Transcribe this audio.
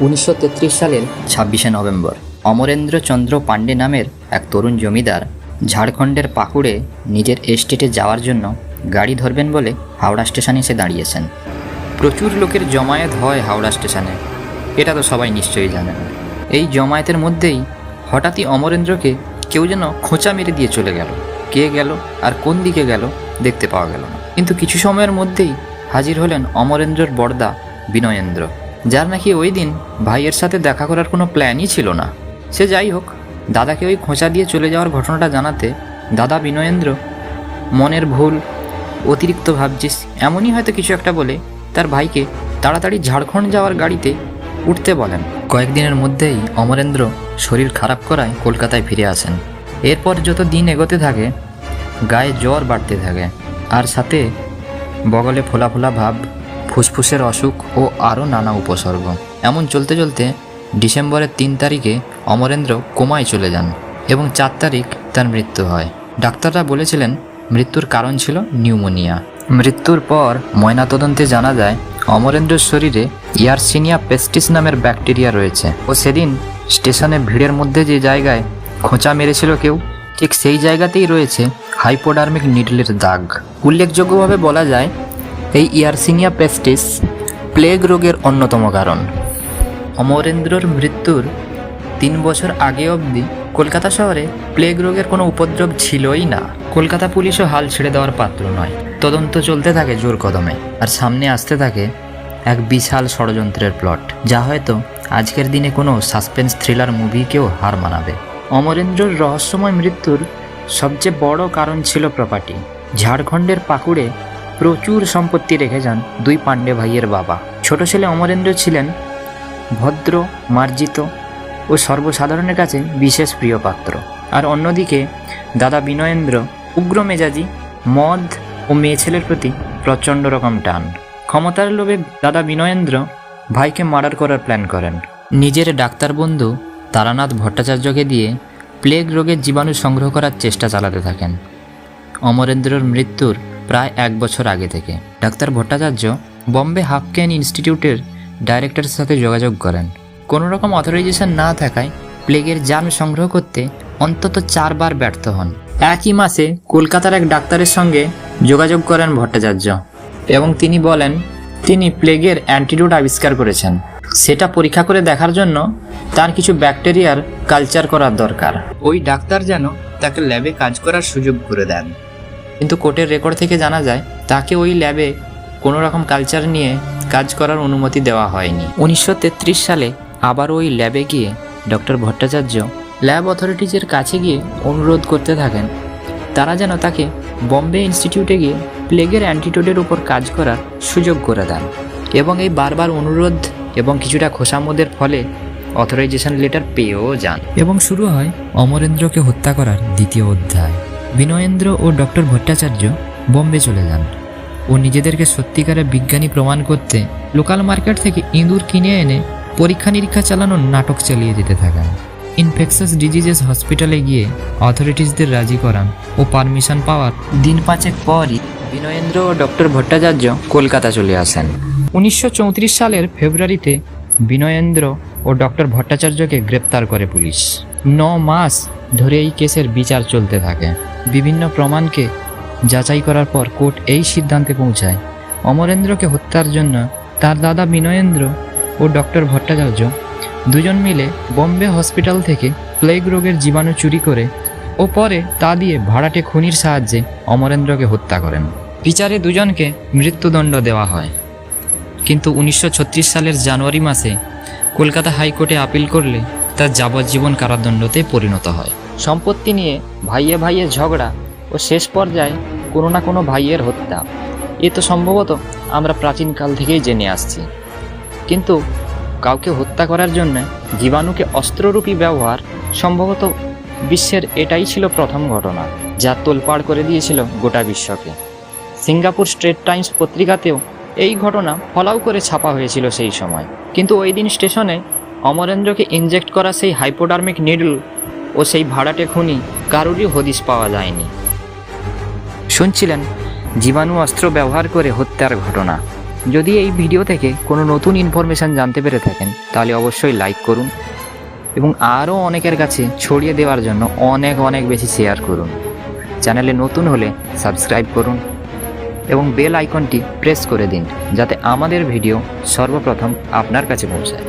উনিশশো তেত্রিশ সালের ছাব্বিশে নভেম্বর অমরেন্দ্র চন্দ্র পাণ্ডে নামের এক তরুণ জমিদার ঝাড়খণ্ডের পাকুড়ে নিজের এস্টেটে যাওয়ার জন্য গাড়ি ধরবেন বলে হাওড়া স্টেশনে এসে দাঁড়িয়েছেন। প্রচুর লোকের জমায়েত হয় হাওড়া স্টেশনে। এটা তো সবাই নিশ্চয়ই জানেন। এই জমায়েতের মধ্যেই হঠাৎই অমরেন্দ্রকে কেউ যেন খোঁচা মেরে দিয়ে চলে গেল। কে গেল আর কোন দিকে গেল দেখতে পাওয়া গেল না। কিন্তু কিছু সময়ের মধ্যেই হাজির হলেন অমরেন্দ্রর বড়দা বিনয়েন্দ্র। যার নাকি ওই দিন ভাইয়ের সাথে দেখা করার কোনো প্ল্যানই ছিল না। সে যাই হোক, দাদাকে ওই খোঁচা দিয়ে চলে যাওয়ার ঘটনাটা জানাতে দাদা বিনয়েন্দ্র মনের ভুল, অতিরিক্ত ভাবছিস, এমনই হয়তো কিছু একটা বলে তার ভাইকে তাড়াতাড়ি ঝাড়খণ্ড যাওয়ার গাড়িতে উঠতে বলেন। কয়েকদিনের মধ্যেই অমরেন্দ্র শরীর খারাপ করায় কলকাতায় ফিরে আসেন। এরপর যত দিন এগোতে থাকে, গায়ে জ্বর বাড়তে থাকে। আর সাথে বগলে ফোলা ফোলা ভাব ফুসফুসের অসুখ ও আরও নানা উপসর্গ। এমন চলতে চলতে ডিসেম্বরের তিন তারিখে অমরেন্দ্র কোমায় চলে যান এবং চার তারিখ তার মৃত্যু হয়। ডাক্তাররা বলেছিলেন, মৃত্যুর কারণ ছিল নিউমোনিয়া। মৃত্যুর পর ময়নাতদন্তে জানা যায়, অমরেন্দ্রের শরীরে ইয়ারসিনিয়া পেস্টিস নামের ব্যাকটেরিয়া রয়েছে ও সেদিন স্টেশনে ভিড়ের মধ্যে যে জায়গায় খোঁচা মেরেছিল কেউ, ঠিক সেই জায়গাতেই রয়েছে হাইপোডার্মিক নিডলের দাগ। উল্লেখযোগ্যভাবে বলা যায় এই ইয়ারসিনিয়া পেস্টিস প্লেগ রোগের অন্যতম কারণ। অমরেন্দ্রর মৃত্যুর তিন বছর আগে অবধি কলকাতা শহরে প্লেগ রোগের কোনো উপদ্রব ছিলই না। কলকাতা পুলিশও হাল ছেড়ে দেওয়ার পাত্র নয়। তদন্ত চলতে থাকে জোর কদমে আর সামনে আসতে থাকে এক বিশাল ষড়যন্ত্রের প্লট, যা হয়তো আজকের দিনে কোনো সাসপেন্স থ্রিলার মুভিকেও হার মানাবে। অমরেন্দ্রর রহস্যময় মৃত্যুর সবচেয়ে বড় কারণ ছিল প্রপার্টি ঝাড়খণ্ডের পাকুড়ে প্রচুর সম্পত্তি রেখে যান দুই পাণ্ডে ভাইয়ের বাবা। ছোট ছেলে অমরেন্দ্র ছিলেন ভদ্র, মার্জিত ও সর্বসাধারণের কাছে বিশেষ প্রিয় পাত্র। আর অন্যদিকে দাদা বিনয়েন্দ্র উগ্র মেজাজি, মদ ও মেয়ে ছেলের প্রতি প্রচণ্ড রকম টান। ক্ষমতার লোভে দাদা বিনয়েন্দ্র ভাইকে মার্ডার করার প্ল্যান করেন। নিজের ডাক্তার বন্ধু তারানাথ ভট্টাচার্যকে দিয়ে প্লেগ রোগের জীবাণু সংগ্রহ করার চেষ্টা চালাতে থাকেন। অমরেন্দ্রর মৃত্যুর প্রায় এক বছর আগে থেকে। ডাক্তার ভট্টাচার্য বম্বে হাফকেন ইনস্টিটিউটের ডাইরেক্টরের সাথে যোগাযোগ করেন। কোনো রকম অথরাইজেশন না থাকায় প্লেগের জার্ম সংগ্রহ করতে অন্তত চারবার ব্যর্থ হন। একই মাসে কলকাতার এক ডাক্তারের সঙ্গে যোগাযোগ করেন ভট্টাচার্য এবং তিনি বলেন, তিনি প্লেগের অ্যান্টিডোট আবিষ্কার করেছেন। সেটা পরীক্ষা করে দেখার জন্য তার কিছু ব্যাকটেরিয়ার কালচার করার দরকার। ওই ডাক্তার যেন তাকে ল্যাবে কাজ করার সুযোগ করে দেন। কিন্তু কোর্টের রেকর্ড থেকে জানা যায়, তাকে ওই ল্যাবে কোনো রকম কালচার নিয়ে কাজ করার অনুমতি দেওয়া হয়নি। উনিশশো তেত্রিশ সালে আবার ওই ল্যাবে গিয়ে ডক্টর ভট্টাচার্য ল্যাব অথরিটিজের কাছে গিয়ে অনুরোধ করতে থাকেন। তারা যেন তাকে বম্বে ইনস্টিটিউটে গিয়ে প্লেগের অ্যান্টিটোডের উপর কাজ করার সুযোগ করে দেন এবং এই বারবার অনুরোধ এবং কিছুটা খোসামোদের ফলে অথরাইজেশন লেটার পেয়েও যান। এবং শুরু হয় অমরেন্দ্রকে হত্যা করার দ্বিতীয় অধ্যায়। বিনয়েন্দ্র ও ডক্টর ভট্টাচার্য বোম্বে চলে যান। ও নিজেদেরকে সত্যিকারের বিজ্ঞানী প্রমাণ করতে লোকাল মার্কেট থেকে ইঁদুর কিনে এনে পরীক্ষা নিরীক্ষা চালানোর নাটক চালিয়ে যেতে থাকেন। ইনফেকশাস ডিজিজেস হসপিটালে গিয়ে অথরিটিসদের রাজি করান ও পারমিশন পাওয়ার দিন পাঁচেক পরই বিনয়েন্দ্র ও ডক্টর ভট্টাচার্য কলকাতা চলে আসেন। উনিশশো চৌত্রিশ সালের ফেব্রুয়ারিতে বিনয়েন্দ্র ও ডক্টর ভট্টাচার্যকে গ্রেপ্তার করে পুলিশ। ন মাস ধরে এই কেসের বিচার চলতে থাকে। বিভিন্ন প্রমাণকে যাচাই করার পর কোর্ট এই সিদ্ধান্তে পৌঁছায়। অমরেন্দ্রকে হত্যার জন্য তার দাদা বিনয়েন্দ্র ও ডক্টর ভট্টাচার্য দুজন মিলে বম্বে হসপিটাল থেকে প্লেগ রোগের জীবাণু চুরি করে ও পরে তা দিয়ে ভাড়াটে খুনির সাহায্যে অমরেন্দ্রকে হত্যা করেন। বিচারে দুজনকে মৃত্যুদণ্ড দেওয়া হয়। কিন্তু উনিশশো ছত্রিশ সালের জানুয়ারি মাসে কলকাতা হাইকোর্টে আপিল করলে তার যাবজ্জীবন কারাদণ্ডতে পরিণত হয়। সম্পত্তি নিয়ে ভাইয়ে ভাইয়ে ঝগড়া ও শেষ পর্যায়ে কোনো না কোনো ভাইয়ের হত্যা। এ তো সম্ভবত আমরা প্রাচীনকাল থেকেই জেনে আসছি। কিন্তু কাউকে হত্যা করার জন্য জীবাণুকে অস্ত্ররূপী ব্যবহার সম্ভবত বিশ্বের এটাই ছিল প্রথম ঘটনা, যা তোলপাড় করে দিয়েছিল গোটা বিশ্বকে। সিঙ্গাপুর স্ট্রেট টাইমস পত্রিকাতেও এই ঘটনা ফলাও করে ছাপা হয়েছিল সেই সময়। কিন্তু ওই দিন স্টেশনে অমরেন্দ্রকে ইনজেক্ট করা সেই হাইপোডার্মিক নিডল ও সেই ভাড়াটে খুনি কারোরই হদিশ পাওয়া যায়নি। শুনছিলেন, জীবাণু অস্ত্র ব্যবহার করে হত্যার ঘটনা। যদি এই ভিডিও থেকে কোনো নতুন ইনফরমেশান জানতে পেরে থাকেন, তাহলে অবশ্যই লাইক করুন এবং আরও অনেকের কাছে ছড়িয়ে দেওয়ার জন্য অনেক অনেক বেশি শেয়ার করুন। চ্যানেলে নতুন হলে সাবস্ক্রাইব করুন এবং বেল আইকনটি প্রেস করে দিন, যাতে আমাদের ভিডিও সর্বপ্রথম আপনার কাছে পৌঁছায়।